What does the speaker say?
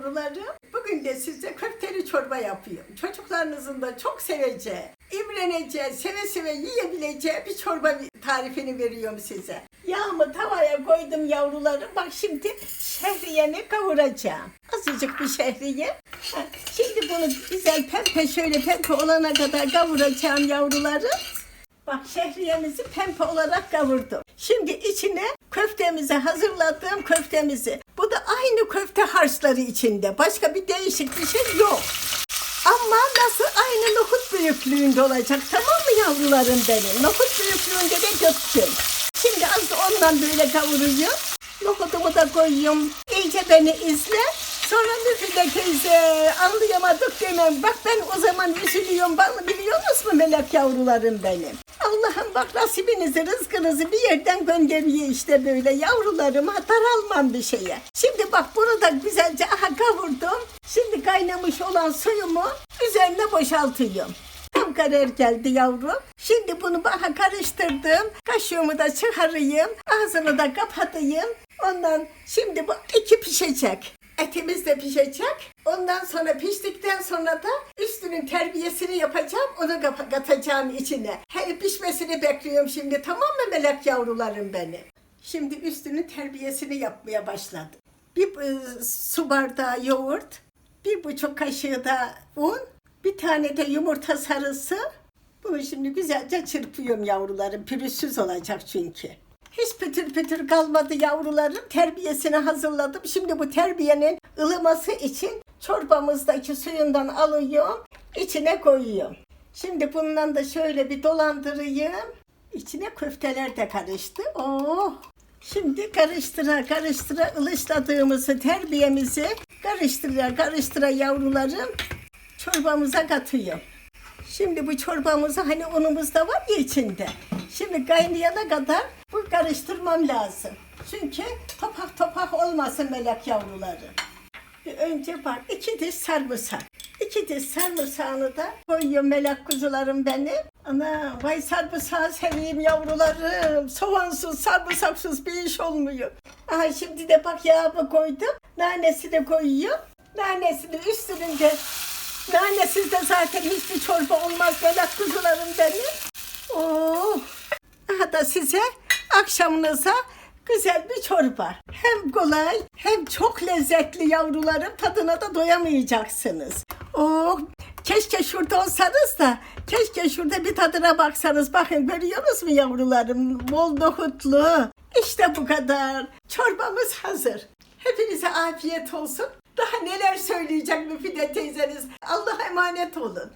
yavrularım. Bugün de size köfteli çorba yapıyorum. Çocuklarınızın da çok seveceği, imreneceği, seve seve yiyebileceği bir çorba tarifini veriyorum size. Yağımı tavaya koydum yavrularım. Bak şimdi şehriyemi kavuracağım. Azıcık bir şehriye. Şimdi bunu güzel pembe şöyle pembe olana kadar kavuracağım yavrularım. Bak şehriyemizi pembe olarak kavurdum. Şimdi içine köftemizi hazırladığım köftemizi. Köfte harçları içinde. Başka bir değişik bir şey yok. Ama nasıl aynı nohut büyüklüğünde olacak tamam mı yavrularım benim? Nohut büyüklüğünde de döktüm. Şimdi az da ondan böyle kavuruyorum. Nohutumu da koyuyorum. İyice beni izle. Sonra Müfide teyze anlayamadık demem. Bak ben o zaman üzülüyorum. Bana biliyorsunuz mu melek yavrularım benim? Allah'ım bak nasibinizi, rızkınızı bir yerden gönderiyor işte böyle yavrularıma daralmam bir şeye. Şimdi bak bunu da güzelce aha kavurdum. Şimdi kaynamış olan suyumu üzerine boşaltıyorum. Tam karar geldi yavrum. Şimdi bunu bana karıştırdım. Kaşığımı da çıkarayım. Ağzını da kapatayım. Ondan şimdi bu iki pişecek. Etimiz de pişecek. Ondan sonra piştikten sonra da üstünün terbiyesini yapacağım. Onu katacağım içine. Her pişmesini bekliyorum şimdi. Tamam mı melek yavrularım benim? Şimdi üstünün terbiyesini yapmaya başladım. Bir su bardağı yoğurt, bir buçuk kaşığı da un, bir tane de yumurta sarısı. Bunu şimdi güzelce çırpıyorum yavrularım. Pürüzsüz olacak çünkü. Hiç pütür pütür kalmadı yavrularım. Terbiyesini hazırladım. Şimdi bu terbiyenin ılıması için çorbamızdaki suyundan alıyorum. içine koyuyorum. Şimdi bundan da şöyle bir dolandırayım. İçine köfteler de karıştı. Oh! Şimdi karıştıra karıştıra ılışladığımızı terbiyemizi karıştıra karıştıra yavrularım çorbamıza katıyorum. Şimdi bu çorbamızı hani unumuz da var ya içinde. Şimdi kaynayana kadar bu karıştırmam lazım. Çünkü topak topak olmasın melek yavruları. Önce bak iki diş sarımsak. İki diş sarımsağını da koyuyorum melek kuzularım benim. Ana vay sarımsağı seveyim yavrularım. Soğansız sarımsaksız bir iş olmuyor. Aha şimdi de bak yağımı koydum. Nanesi de koyuyorum. Nanesini üstünün de Nanesiz de zaten hiçbir çorba olmaz melek kuzularım benim. Oh. Aha da size akşamınıza güzel bir çorba. Hem kolay hem çok lezzetli yavrularım tadına da doyamayacaksınız. Oh keşke şurada olsanız da keşke şurada bir tadına baksanız. Bakın görüyorsunuz mu yavrularım? Bol nohutlu. İşte bu kadar. Çorbamız hazır. Hepinize afiyet olsun. Daha neler söyleyecek Müfide teyzeniz. Allah'a emanet olun.